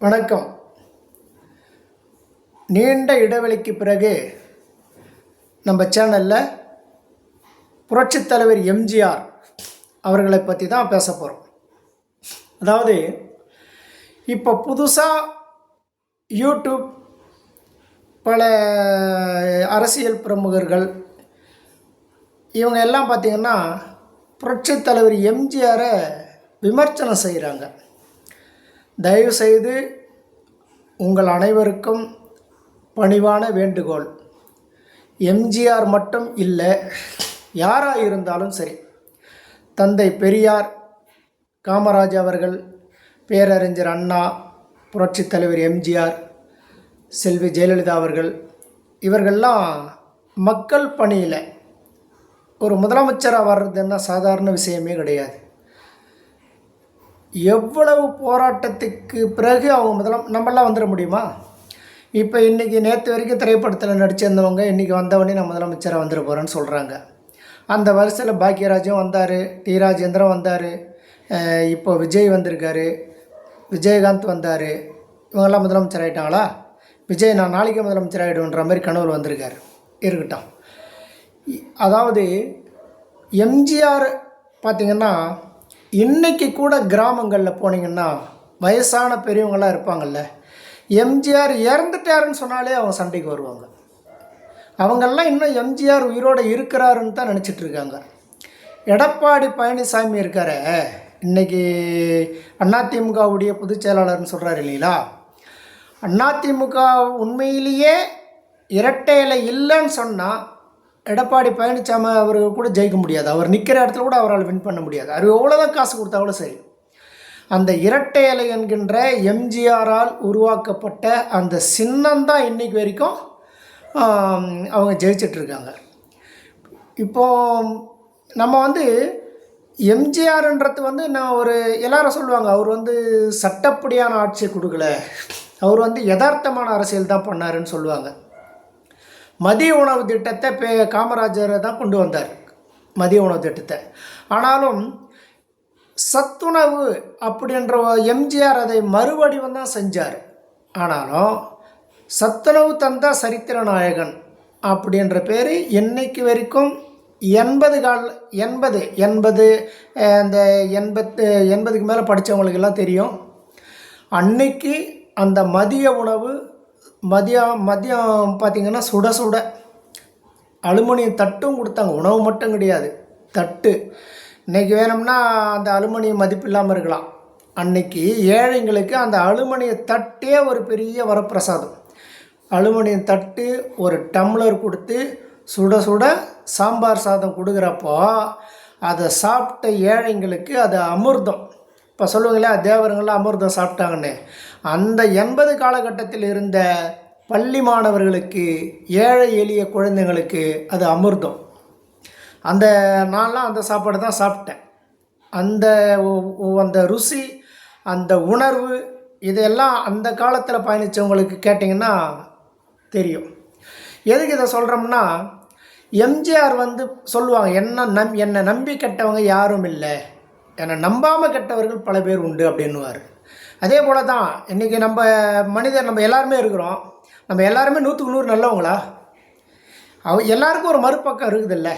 வணக்கம். நீண்ட இடைவெளிக்கு பிறகு நம்ம சேனலில் புரட்சித் தலைவர் எம்ஜிஆர் அவர்களை பற்றி தான் பேச போகிறோம் அதாவது இப்போ புதுசாக யூடியூப் பல அரசியல் பிரமுகர்கள் இவங்க எல்லாம் பார்த்திங்கன்னா புரட்சித் தலைவர் எம்ஜிஆரை விமர்சனம் செய்கிறாங்க தயவுசெய்து உங்கள் அனைவருக்கும் பணிவான வேண்டுகோள். எம்ஜிஆர் மட்டும் இல்லை யாராக இருந்தாலும் சரி தந்தை பெரியார் காமராஜ் அவர்கள் பேரறிஞர் அண்ணா புரட்சித் தலைவர் எம்ஜிஆர் செல்வி ஜெயலலிதா அவர்கள் இவர்கள்லாம் மக்கள் பணியில் ஒரு முதலமைச்சராக வர்றதுன்னா சாதாரண விஷயமே கிடையாது. எவ்வளவு போராட்டத்துக்கு பிறகு அவங்க முதலாம் நம்மளாம் வந்துட முடியுமா? இப்போ இன்றைக்கி நேற்று வரைக்கும் திரைப்படத்தில் நடிச்சிருந்தவங்க இன்றைக்கி வந்தவொடனே நான் முதலமைச்சராக வந்துட போகிறேன்னு சொல்கிறாங்க அந்த வரிசையில் பாக்யராஜும் வந்தார் டி ராஜேந்திரன் வந்தார் இப்போ விஜய் வந்திருக்காரு விஜயகாந்த் வந்தார். இவங்கெல்லாம் முதலமைச்சர் ஆகிட்டாங்களா விஜய் நான் நாளைக்கு முதலமைச்சர் ஆகிடுன்ற மாதிரி கனவுல வந்திருக்காரு. இருக்கட்டும். அதாவது எம்ஜிஆர் பார்த்திங்கன்னா இன்றைக்கி கூட கிராமங்களில் போனீங்கன்னா வயசான பெரியவங்களாம் இருப்பாங்கல்ல எம்ஜிஆர் இறந்துட்டாருன்னு சொன்னாலே அவங்க சண்டைக்கு வருவாங்க. அவங்கெல்லாம் இன்னும் எம்ஜிஆர் உயிரோடு இருக்கிறாருன்னு தான் நினச்சிட்டு இருக்காங்க. எடப்பாடி பழனிசாமி இருக்கார இன்னைக்கு அதிமுகவுடைய பொதுச் செயலாளர்னு சொல்கிறார் இல்லைங்களா? அதிமுக உண்மையிலேயே இரட்டை இலை இல்லைன்னு சொன்னால் எடப்பாடி பழனிசாமி அவர் கூட ஜெயிக்க முடியாது. அவர் நிற்கிற இடத்துல கூட அவரால் வின் பண்ண முடியாது. அவர் எவ்வளோதான் காசு கொடுத்தாலும் சரி. அந்த இரட்டை இலை என்கின்ற எம்ஜிஆரால் உருவாக்கப்பட்ட அந்த சின்னந்தான் இன்னைக்கு வரைக்கும் அவங்க ஜெயிச்சிட்ருக்காங்க இப்போ நம்ம வந்து எம்ஜிஆர்ன்றது வந்து நான் ஒரு எல்லாரும் சொல்லுவாங்க அவர் வந்து சட்டப்படியான ஆட்சியை கொடுக்கல. அவர் வந்து யதார்த்தமான அரசியல் தான் பண்ணாருன்னு சொல்லுவாங்க. மதிய உணவு திட்டத்தை பே காமராஜர் தான் கொண்டு வந்தார். மதிய உணவு திட்டத்தை. ஆனாலும் சத்துணவு அப்படின்ற எம்ஜிஆர் அதை மறுவடிவம் தான் செஞ்சார். ஆனாலும் சத்துணவு தந்தா சரித்திர நாயகன் அப்படின்ற பேர் என்னைக்கு வரைக்கும் எண்பது கால் எண்பது எண்பது அந்த எண்பத்து எண்பதுக்கு மேலே படித்தவங்களுக்கெல்லாம் தெரியும். அன்னைக்கு அந்த மதிய உணவு மதியம் மதியம் பார்த்திங்கன்னா சுட சுட. அலுமினியம் தட்டும் கொடுத்தாங்க. உணவு மட்டும் கிடையாது. தட்டு. இன்றைக்கி வேணும்னா அந்த அலுமினியம் மதிப்பு இல்லாமல் இருக்கலாம். அன்னைக்கு ஏழைங்களுக்கு அந்த அலுமினிய தட்டே ஒரு பெரிய வரப்பிரசாதம். அலுமினியம் தட்டு ஒரு டம்ளர் கொடுத்து சுட சுட சாம்பார் சாதம் கொடுக்குறப்போ அதை சாப்பிட்ட ஏழைங்களுக்கு அது அமிர்தம். இப்போ சொல்லுவீங்களா தேவருங்களாம் அமிர்தம் சாப்பிட்டாங்கன்னு. அந்த எண்பது காலகட்டத்தில் இருந்த பள்ளி மாணவர்களுக்கு ஏழை எளிய குழந்தைங்களுக்கு அது அமிர்தம். அந்த நான்லாம் அந்த சாப்பாடு தான் சாப்பிட்டேன். அந்த அந்த ருசி அந்த உணர்வு இதெல்லாம் அந்த காலத்தில் பயணித்தவங்களுக்கு கேட்டிங்கன்னா தெரியும். எதுக்கு இதை சொல்கிறோம்னா எம்ஜிஆர் வந்து சொல்லுவாங்க என்ன நம் என்னை நம்பி கெட்டவங்க யாரும் இல்லை. என்னை நம்பாமல் கெட்டவர்கள் பல பேர் உண்டு அப்படின்னுவார். அதே போல தான் இன்றைக்கி நம்ம மனிதர் நம்ம எல்லாருமே இருக்கிறோம். நம்ம எல்லாருமே நூற்றுக்கு நூறு நல்லவங்களா? அவ எல்லாருக்கும் ஒரு மறுபக்கம் இருக்குதுல்ல.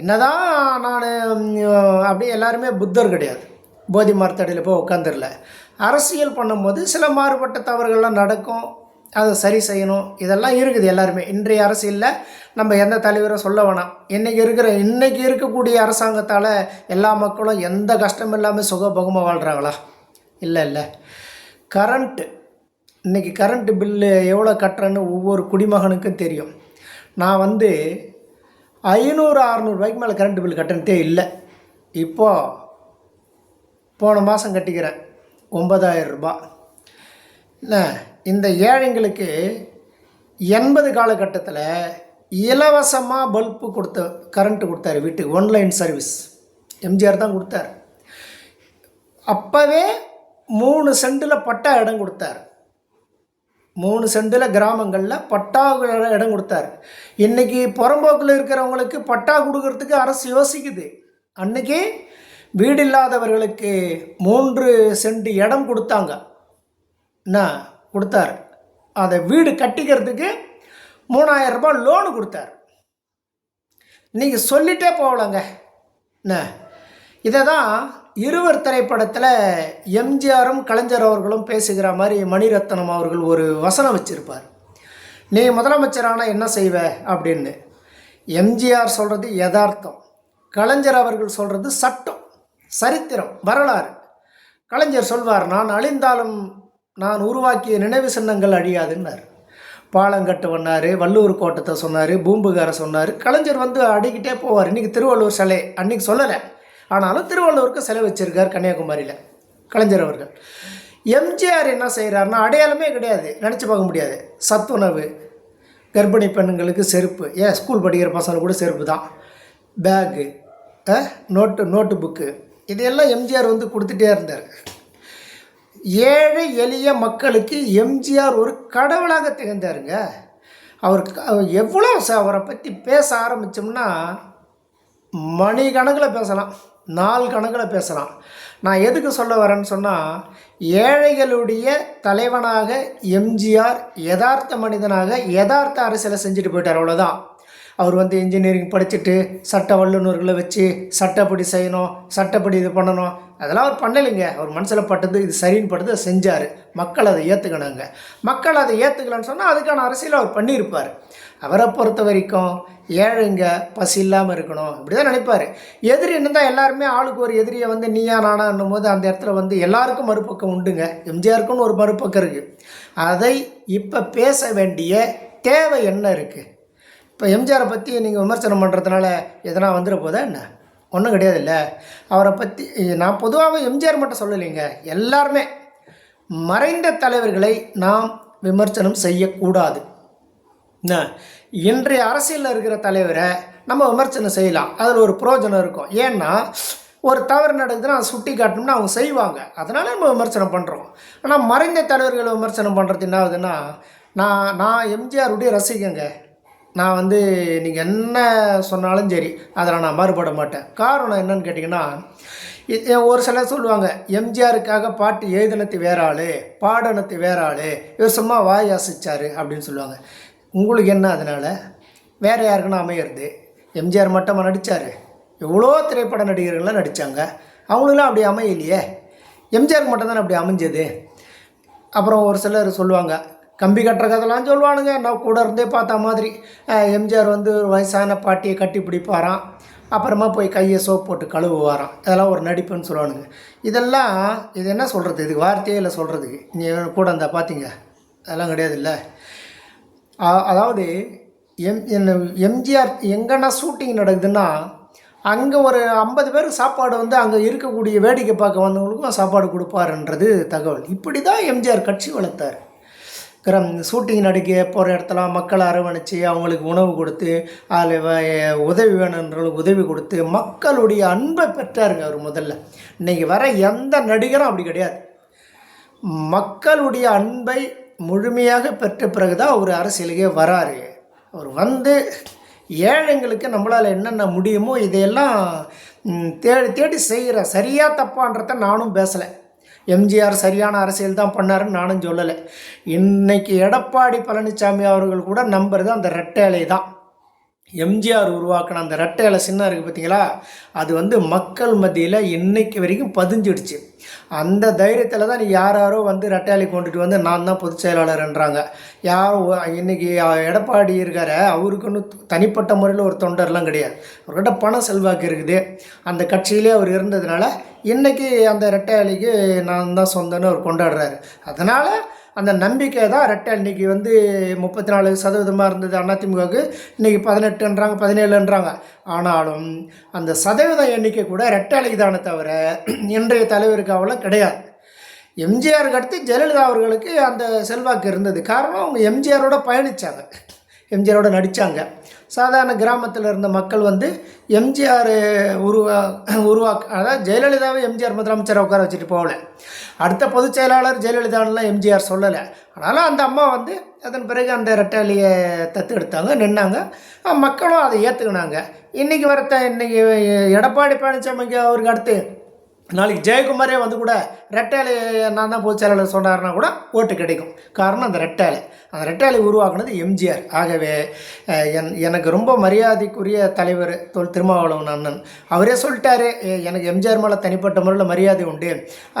என்னதான் நான் அப்படியே எல்லாருமே புத்தர் கிடையாது. போதி மரத்தடியில் போய் உட்காந்துடல அரசியல் பண்ணும்போது சில மாறுபட்ட தவறுகள்லாம் நடக்கும். அதை சரி செய்யணும். இதெல்லாம் இருக்குது எல்லாருமே. இன்றைய அரசியலில் நம்ம எந்த தலைவரும் சொல்ல வேணாம். இன்றைக்கி இருக்கிற இன்றைக்கி இருக்கக்கூடிய அரசாங்கத்தால் எல்லா மக்களும் எந்த கஷ்டம் இல்லாமல் சுகபகமாக வாழ்கிறாங்களா இல்லை இல்லை. கரண்ட்டு இன்றைக்கி கரண்ட்டு பில்லு எவ்வளோ கட்டுறேன்னு ஒவ்வொரு குடிமகனுக்கும் தெரியும். நான் வந்து ஐநூறு அறநூறுபாய்க்கு மேலே கரண்ட் பில் கட்டணத்தே இல்லை. இப்போது போன மாதம் கட்டிக்கிறேன். ஒன்பதாயிரம் ரூபாய். என்ன? இந்த ஏழைங்களுக்கு எண்பது காலகட்டத்தில் இலவசமாக பல்பு கொடுத்த கரண்ட்டு கொடுத்தாரு வீட்டுக்கு. ஒன்லைன் சர்வீஸ் எம்ஜிஆர் தான் கொடுத்தார். அப்போவே மூணு சென்டில் பட்டா இடம் கொடுத்தார். மூணு சென்டில் கிராமங்களில் பட்டா இடம் கொடுத்தாரு. இன்றைக்கி புறம்போக்கில் இருக்கிறவங்களுக்கு பட்டா கொடுக்கறதுக்கு அரசு யோசிக்குது. அன்றைக்கி வீடு இல்லாதவர்களுக்கு மூன்று சென்ட் இடம் கொடுத்தாங்க. என்ன? கொடுத்தாரு. அதை வீடு கட்டிக்கிறதுக்கு மூணாயிரம் ரூபாய் லோனு கொடுத்தாரு. நீங்கள் சொல்லிட்டே போகலங்க. என்ன? இதை தான் இருவர் திரைப்படத்தில் எம்ஜிஆரும் கலைஞர் அவர்களும் பேசுகிற மாதிரி மணிரத்னம் அவர்கள் ஒரு வசனம் வச்சுருப்பார். நீ முதலமைச்சரானால் என்ன செய்வ? அப்படின்னு. எம்ஜிஆர் சொல்கிறது யதார்த்தம். கலைஞர் அவர்கள் சொல்கிறது சட்டம். சரித்திரம். வரலாறு. கலைஞர் சொல்வார் நான் அழிந்தாலும் நான் உருவாக்கிய நினைவு சின்னங்கள் அழியாதுன்னார். பாலங்கட்டு பண்ணார் வள்ளூர் கோட்டத்தை சொன்னார் பூம்புகாரை சொன்னார். கலைஞர் வந்து அடிக்கிட்டே போவார். இன்றைக்கி திருவள்ளூர் சிலை அன்றைக்கி சொல்லலை. ஆனாலும் திருவள்ளூருக்கு சிலை வச்சுருக்கார் கன்னியாகுமரியில் கலைஞர் அவர்கள். எம்ஜிஆர் என்ன செய்கிறாருன்னா அடையாளமே கிடையாது. நினச்சி பார்க்க முடியாது. சத்துணவு கர்ப்பிணி பெண்களுக்கு செருப்பு. ஏன் ஸ்கூல் படிக்கிற பசங்க கூட செருப்பு தான். பேகு நோட்டு நோட்டு புக்கு இதையெல்லாம் எம்ஜிஆர் வந்து கொடுத்துட்டே இருந்தார். ஏழை எளிய மக்களுக்கு எம்ஜிஆர் ஒரு கடவுளாக திகழ்ந்தாருங்க. அவர் எவ்வளோ அவரை பற்றி பேச ஆரம்பித்தோம்னா மணி கணக்கில் பேசலாம் நாள் கணக்கில் பேசலாம். நான் எதுக்கு சொல்ல வரேன்னு சொன்னால் ஏழைகளுடைய தலைவனாக எம்ஜிஆர் யதார்த்த மனிதனாக யதார்த்த அரசியலை செஞ்சுட்டு போயிட்டார் அவ்வளோதான் அவர் வந்து இன்ஜினியரிங் படிச்சுட்டு சட்ட வல்லுநர்களை வச்சு சட்டப்படி செய்யணும் சட்டப்படி இது பண்ணணும் அதெல்லாம் அவர் பண்ணலைங்க. அவர் மனசில் பட்டது இது சரின்னு பட்டது அதை செஞ்சார். மக்கள் அதை ஏற்றுக்கணுங்க மக்கள் அதை ஏற்றுக்கலன்னு சொன்னால் அதுக்கான அரசியல் அவர் பண்ணியிருப்பார். அவரை பொறுத்த வரைக்கும் ஏழைங்க பசி இல்லாமல் இருக்கணும். இப்படி தான் நினைப்பார். எதிரி இருந்தால் எல்லாருமே ஆளுக்கு ஒரு எதிரியை வந்து நீயா நானான்னும் போது அந்த இடத்துல வந்து எல்லாருக்கும் மறுபக்கம் உண்டுங்க. எம்ஜிஆருக்குன்னு ஒரு மறுபக்கம் இருக்குது அதை இப்போ பேச வேண்டிய தேவை என்ன இருக்குது இப்போ எம்ஜிஆரை பற்றி நீங்கள் விமர்சனம் பண்ணுறதுனால எதனா வந்துட போதா என்ன? ஒன்றும் கிடையாது இல்லை அவரை பற்றி நான் பொதுவாக எம்ஜிஆர் மட்டும் சொல்லலைங்க. எல்லாருமே மறைந்த தலைவர்களை நாம் விமர்சனம் செய்யக்கூடாது. என்ன? இன்றைய அரசியலில் இருக்கிற தலைவரை நம்ம விமர்சனம் செய்யலாம். அதில் ஒரு பிரயோஜனம் இருக்கும். ஏன்னா ஒரு தவறு நடக்குதுன்னா அதை சுட்டி காட்டணும்னா அவங்க செய்வாங்க. அதனால் நம்ம விமர்சனம் பண்ணுறோம் ஆனால் மறைந்த தலைவர்களை விமர்சனம் பண்ணுறது என்ன ஆகுதுன்னா நான் நான் எம்ஜிஆருடைய ரசிகங்க. நான் வந்து நீங்கள் என்ன சொன்னாலும் சரி அதில் நான் மாறுபட மாட்டேன். காரணம் என்னன்னு கேட்டிங்கன்னா ஒரு சிலர் சொல்லுவாங்க எம்ஜிஆருக்காக பாட்டு எழுதினத்து வேற ஆள் பாடனத்து வேற ஆள் இவர் சும்மா வாய் அசைச்சார் அப்படின்னு சொல்லுவாங்க. உங்களுக்கு என்ன அதனால்? வேறு யாருக்குன்னா அமையிறது? எம்ஜிஆர் மட்டுமா நடித்தார் எவ்வளோ திரைப்பட நடிகர்கள்லாம் நடித்தாங்க அவங்களுக்குலாம் அப்படி அமையலையே. எம்ஜிஆருக்கு மட்டும்தான் அப்படி அமைஞ்சது? அப்புறம் ஒரு சிலர் சொல்லுவாங்க கம்பி கட்டுற கதைலாம் சொல்லுவானுங்க. நான் கூட இருந்தே பார்த்த மாதிரி எம்ஜிஆர் வந்து ஒரு வயசான பாட்டியை கட்டி பிடிப்பாராம். அப்புறமா போய் கையை சோப் போட்டு கழுவுவாராம். இதெல்லாம் ஒரு நடிப்புன்னு சொல்லுவானுங்க. இதெல்லாம் இது என்ன சொல்கிறது இதுக்கு வார்த்தையே இல்லை சொல்கிறதுக்கு நீ கூட இருந்தால் பார்த்தீங்க அதெல்லாம் கிடையாது இல்லை. அதாவது எம் என்ன எம்ஜிஆர் எங்கன்னா ஷூட்டிங் நடக்குதுன்னா அங்கே ஒரு ஐம்பது பேருக்கு சாப்பாடு வந்து அங்கே இருக்கக்கூடிய வேடிக்கை பார்க்க வந்தவங்களுக்கும் சாப்பாடு கொடுப்பாருன்றது தகவல். இப்படி தான் எம்ஜிஆர் கட்சி வளர்த்தார். ஷூட்டிங் நடிக்க போகிற இடத்துல மக்களை அரவணைச்சி அவங்களுக்கு உணவு கொடுத்து அதில் வ- உதவி வேணுன்றவங்களுக்கு உதவி கொடுத்து மக்களுடைய அன்பை பெற்றாருங்க அவர் முதல்ல. இன்றைக்கி வர எந்த நடிகரும் அப்படி கிடையாது. மக்களுடைய அன்பை முழுமையாக பெற்ற பிறகு தான் அவர் அரசியலுக்கே வராரு. அவர் வந்து ஏழைங்களுக்கு நம்மளால் என்னென்ன முடியுமோ இதையெல்லாம் தேடி தேடி செய்கிற சரியாக தப்பான்றத நானும் பேசலை. எம்ஜிஆர் சரியான அரசியல் தான் பண்ணாருன்னு நானும் சொல்லலை. இன்னைக்கு எடப்பாடி பழனிசாமி அவர்கள் கூட நம்புறது அந்த ரெட்டை தான் எம்ஜிஆர் உருவாக்கின அந்த ரெட்டை இலை சின்னம் இருக்குது பார்த்தீங்களா அது வந்து மக்கள் மத்தியில் இன்னைக்கு வரைக்கும் பதிஞ்சிடுச்சு. அந்த தைரியத்தில் தான் நீ யார் யாரோ வந்து ரெட்டையாளி கொண்டுட்டு வந்து நான் தான் பொதுச் செயலாளர்ன்றாங்க. யார் இன்றைக்கி இன்னைக்கு எடப்பாடி இருக்கார். அவருக்குன்னு தனிப்பட்ட முறையில் ஒரு தொண்டர்லாம் கிடையாது. அவர்கிட்ட பணம் செல்வாக்கு இருக்குது. அந்த கட்சியிலே அவர் இருந்ததுனால இன்றைக்கி அந்த ரெட்டையாளிக்கு நான் தான் சொந்தன்னு அவர் கொண்டாடுறாரு. அதனால் அந்த நம்பிக்கை தான் ரெட்டை இன்றைக்கி வந்து முப்பத்தி நாலு சதவீதமாக இருந்தது அதிமுகவுக்கு. இன்றைக்கி பதினெட்டுன்றாங்க பதினேழுன்றாங்க. ஆனாலும் அந்த சதவீத எண்ணிக்கை கூட ரெட்டாளிக்கு தானே தவிர இன்றைய தலைவருக்கு அவ்வளோ கிடையாது. எம்ஜிஆருக்கு அடுத்து ஜெயலலிதா அவர்களுக்கு அந்த செல்வாக்கு இருந்தது. காரணம் அவங்க எம்ஜிஆரோட பயணித்தாங்க எம்ஜிஆரோட நடித்தாங்க சாதாரண கிராமத்தில் இருந்த மக்கள் வந்து எம்ஜிஆர் உருவா உருவாக்க அதாவது ஜெயலலிதாவை எம்ஜிஆர் முதலமைச்சரை உட்கார வச்சுட்டு போகல. அடுத்த பொதுச் செயலாளர் ஜெயலலிதான்லாம் எம்ஜிஆர் சொல்லலை. ஆனாலும் அந்த அம்மா வந்து அதன் பிறகு அந்த ரெட்டாலியை தத்தெடுத்தாங்க நின்னாங்க. மக்களும் அதை ஏற்றுக்கினாங்க இன்றைக்கி வரத்த இன்றைக்கி எடப்பாடி பழனிசாமிக்கு அவருக்கு அடுத்து நாளைக்கு ஜெயக்குமாரே வந்து கூட ரெட்டாலை நான் தான் பொதுச் செயலாளர் சொன்னார்னா கூட ஓட்டு கிடைக்கும். காரணம் அந்த ரெட்டாலை அந்த ரெட்டாலை உருவாக்குனது எம்ஜிஆர். ஆகவே என் எனக்கு ரொம்ப மரியாதைக்குரிய தலைவர் தொல் திருமாவளவன் அண்ணன். அவரே சொல்லிட்டாரு எனக்கு எம்ஜிஆர் மேலே தனிப்பட்ட முறையில் மரியாதை உண்டு.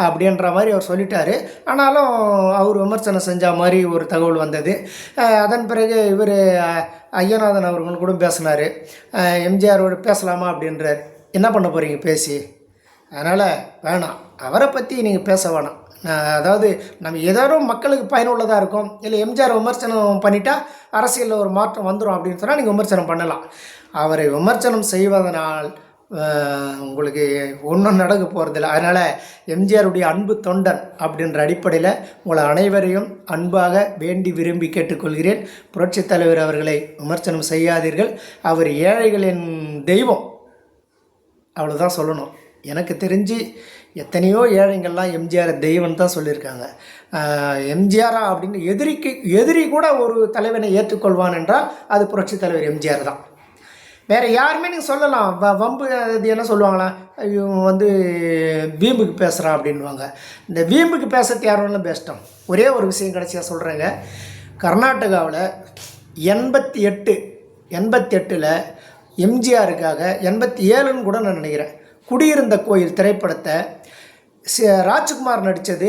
அப்படின்ற மாதிரி அவர் சொல்லிட்டாரு. ஆனாலும் அவர் விமர்சனம் செஞ்ச மாதிரி ஒரு தகவல் வந்தது. அதன் பிறகு இவர் ஐயநாதன் அவர்கள் கூட பேசினார். எம்ஜிஆரோட பேசலாமா அப்படின்றார். என்ன பண்ண போகிறீங்க பேசி. அதனால் வேணாம். அவரை பற்றி நீங்கள் பேச வேணாம். நான் அதாவது நம்ம ஏதாரும் மக்களுக்கு பயனுள்ளதாக இருக்கும். இல்லை எம்ஜிஆர் விமர்சனம் பண்ணிட்டா அரசியலில் ஒரு மாற்றம் வந்துடும் அப்படின்னு சொன்னால் நீங்கள் விமர்சனம் பண்ணலாம். அவரை விமர்சனம் செய்வதனால் உங்களுக்கு ஒன்றும் நடக்க போகிறதில்ல அதனால் எம்ஜிஆருடைய அன்பு தொண்டன் அப்படின்ற அடிப்படையில் உங்களை அனைவரையும் அன்பாக வேண்டி விரும்பி கேட்டுக்கொள்கிறேன். புரட்சித் தலைவர் அவர்களை விமர்சனம் செய்யாதீர்கள். அவர் ஏழைகளின் தெய்வம். அவ்வளோதான் சொல்லணும். எனக்கு தெரிஞ்சு எத்தனையோ ஏழைங்கள்லாம் எம்ஜிஆர் தெய்வம் தான் சொல்லியிருக்காங்க. எம்ஜிஆரா அப்படின்னு எதிரிக்கு எதிரி கூட ஒரு தலைவனை ஏற்றுக்கொள்வான் என்றால் அது புரட்சி தலைவர் எம்ஜிஆர் தான். வேறு யாருமே நீங்கள் சொல்லலாம். வ வம்பு அது என்ன சொல்லுவாங்களா இவன் வந்து வீம்புக்கு பேசுகிறான் அப்படின்வாங்க இந்த வீம்புக்கு பேசுறது யாரும் பெஸ்ட்டம் ஒரே ஒரு விஷயம் கடைசியாக சொல்கிறேங்க கர்நாடகாவில் எண்பத்தி எட்டு எண்பத்தி எட்டில் எம்ஜிஆருக்காக எண்பத்தி ஏழுன்னு கூட நான் நினைக்கிறேன். குடியிருந்த கோயில் திரைப்படத்தை ராஜ்குமார் நடித்தது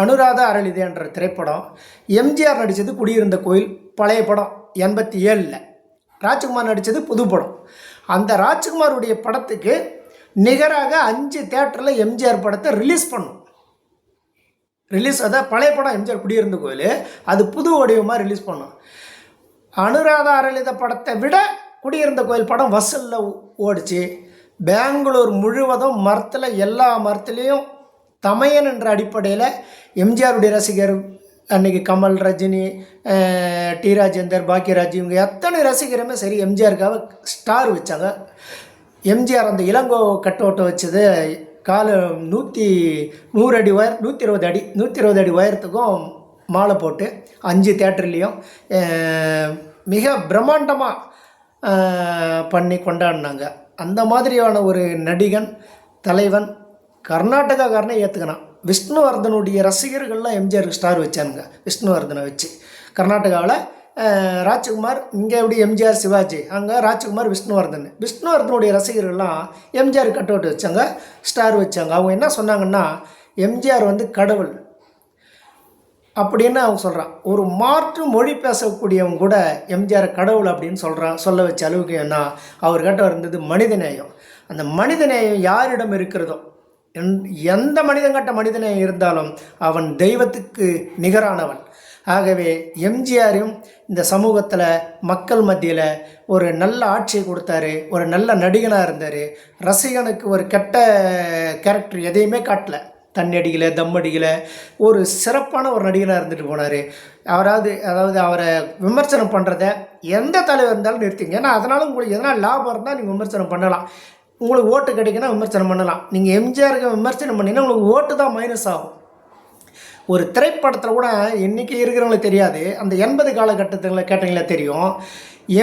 அனுராதா அரளிதேன்ற திரைப்படம் எம்ஜிஆர் நடித்தது குடியிருந்த கோயில் பழைய படம் எண்பத்தி ஏழில். ராஜ்குமார் நடித்தது புது படம். அந்த ராஜ்குமாருடைய படத்துக்கு நிகராக அஞ்சு தேட்டரில் எம்ஜிஆர் படத்தை ரிலீஸ் பண்ணும் ரிலீஸ் அதான் பழைய படம் எம்ஜிஆர் குடியிருந்த கோயில் அது புது வடிவமாக ரிலீஸ் பண்ணும் அனுராதா அரளித படத்தை விட குடியிருந்த கோயில் படம் வசூலில் ஓடிச்சு. பெங்களூர் முழுவதும் மரத்தில் எல்லா மரத்துலேயும் தமையன் என்ற அடிப்படையில் எம்ஜிஆருடைய ரசிகர் அன்னைக்கு கமல் ரஜினி டி ராஜேந்தர் பாக்கியராஜ் இவங்க எத்தனை ரசிகருமே சரி எம்ஜிஆருக்காக ஸ்டார் வச்சாங்க. எம்ஜிஆர் அந்த இளங்கோ கட்டோட்டை வச்சது காலு நூற்றி நூறு அடி உயர் நூற்றி இருபது அடி நூற்றி இருபது அடி உயரத்துக்கும் மாலை போட்டு அஞ்சு தேட்டர்லேயும் மிக பிரம்மாண்டமாக பண்ணி கொண்டாடினாங்க. அந்த மாதிரியான ஒரு நடிகன் தலைவன் கர்நாடகாக்காரனே ஏற்றுக்கினான் விஷ்ணுவர்தனுடைய ரசிகர்கள்லாம் எம்ஜிஆருக்கு ஸ்டார் வச்சானுங்க விஷ்ணுவர்தனை வச்சு. கர்நாடகாவில் ராஜ்குமார் இங்கே எப்படி எம்ஜிஆர் சிவாஜி அங்கே ராஜ்குமார் விஷ்ணுவர்தன். விஷ்ணுவர்தனுடைய ரசிகர்கள்லாம் எம்ஜிஆர் கட் அவுட் வச்சாங்க ஸ்டார் வச்சாங்க. அவங்க என்ன சொன்னாங்கன்னா எம்ஜிஆர் வந்து கடவுள் அப்படின்னு அவங்க சொல்கிறான் ஒரு மாற்று மொழி பேசக்கூடியவங்க கூட எம்ஜிஆர் கடவுள் அப்படின்னு சொல்கிறான் சொல்ல வச்ச அளவுக்கு என்ன? அவர்கிட்ட இருந்தது மனிதநேயம். அந்த மனிதநேயம் யாரிடம் இருக்கிறதோ எந்- எந்த மனிதன்கிட்ட மனிதநேயம் இருந்தாலும் அவன் தெய்வத்துக்கு நிகரானவன். ஆகவே எம்ஜிஆரும் இந்த சமூகத்தில் மக்கள் மத்தியில் ஒரு நல்ல ஆட்சியை கொடுத்தாரு ஒரு நல்ல நடிகனாக இருந்தார். ரசிகனுக்கு ஒரு கெட்ட கேரக்டர் எதையுமே காட்டலை. தண்ணி அடிக்கலை தம் அடிக்கலை ஒரு சிறப்பான ஒரு நடிகராக இருந்துட்டு போனார். அவராவது அதாவது அவரை விமர்சனம் பண்ணுறத எந்த தலைவர் இருந்தாலும் நிறுத்திங்க. ஏன்னா அதனால் உங்களுக்கு எதனா லாபம் இருந்தால் நீங்கள் விமர்சனம் பண்ணலாம். உங்களுக்கு ஓட்டு கிடைக்குன்னா விமர்சனம் பண்ணலாம். நீங்கள் எம்ஜிஆருக்கு விமர்சனம் பண்ணிங்கன்னா உங்களுக்கு ஓட்டு தான் மைனஸ் ஆகும். ஒரு திரைப்படத்தில் கூட இன்றைக்கி இருக்கிறவங்களுக்கு தெரியாது. அந்த எண்பது காலகட்டத்தில் கேட்டீங்களா தெரியும்.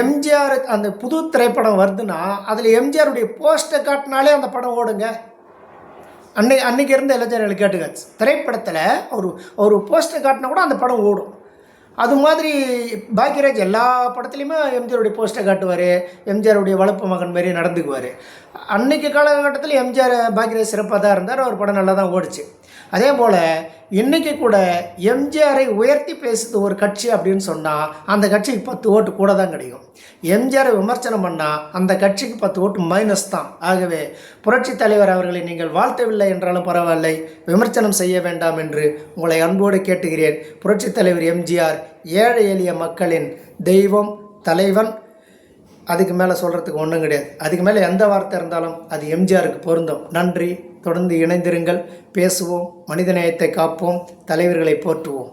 எம்ஜிஆர் அந்த புது திரைப்படம் வருதுன்னா அதில் எம்ஜிஆருடைய போஸ்ட்டை காட்டினாலே அந்த படம் ஓடுங்க. அன்னை அன்றைக்கி இருந்த இளைஞர்கள் கேட்டுக்காச்சு திரைப்படத்தில் ஒரு ஒரு போஸ்டர் காட்டினா கூட அந்த படம் ஓடும். அது மாதிரி பாக்யராஜ் எல்லா படத்துலையுமே எம்ஜிஆருடைய போஸ்டர் காட்டுவார். எம்ஜிஆருடைய வளர்ப்பு மகன் மாதிரி நடந்துக்குவார். அன்னைக்கு காலகட்டத்தில் எம்ஜிஆர் பாக்யராஜ் சிறப்பாக தான் இருந்தார். அவர் படம் நல்லா தான் ஓடிச்சு. அதே போல் இன்றைக்கி கூட எம்ஜிஆரை உயர்த்தி பேசுது ஒரு கட்சி அப்படின்னு சொன்னால் அந்த கட்சிக்கு பத்து ஓட்டு கூட தான் கிடைக்கும். எம்ஜிஆரை விமர்சனம் பண்ணால் அந்த கட்சிக்கு பத்து ஓட்டு மைனஸ் தான். ஆகவே புரட்சித் தலைவர் அவர்களை நீங்கள் வாழ்த்தவில்லை என்றாலும் பரவாயில்லை. விமர்சனம் செய்ய வேண்டாம் என்று உங்களை அன்போடு கேட்டுகிறேன். புரட்சித் தலைவர் எம்ஜிஆர் ஏழை எளிய மக்களின் தெய்வம் தலைவன். அதுக்கு மேலே சொல்கிறதுக்கு ஒன்றும் கிடையாது. அதுக்கு மேலே எந்த வார்த்தை இருந்தாலும் அது எம்ஜிஆருக்கு பொருந்தும். நன்றி. தொடர்ந்து இணைந்திருங்கள். பேசுவோம். மனிதநேயத்தை காப்போம். தலைவர்களை போற்றுவோம்.